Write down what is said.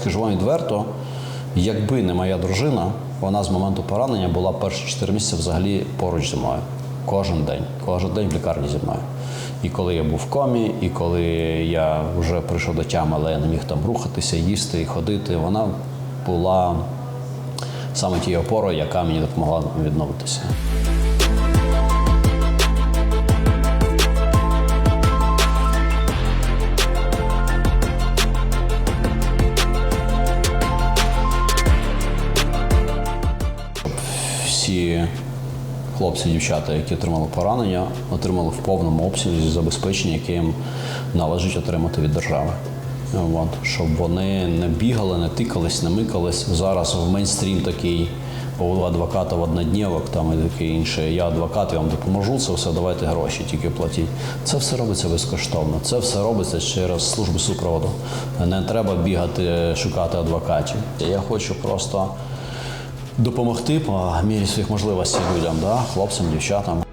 скажу вам відверто, якби не моя дружина, вона з моменту поранення була перші 4 місяці взагалі поруч зі мною. Кожен день, кожен день в лікарні зі мною. І коли я був в комі, і коли я вже прийшов до тями, але я не міг там рухатися, їсти і ходити, вона була саме тією опорою, яка мені допомогла відновитися. Всі хлопці дівчата, які отримали поранення, отримали в повному обсязі забезпечення, яке їм належить отримати від держави. От, щоб вони не бігали, не тикались, не микались. Зараз в мейнстрім такий у адвокатів одноднєвок там і таке інше. Я адвокат, я вам допоможу, це все давайте гроші, тільки платіть. Це все робиться безкоштовно. Це все робиться через службу супроводу. Не треба бігати, шукати адвокатів. Я хочу просто допомогти по мірі своїх можливостей людям, да? хлопцям, дівчатам.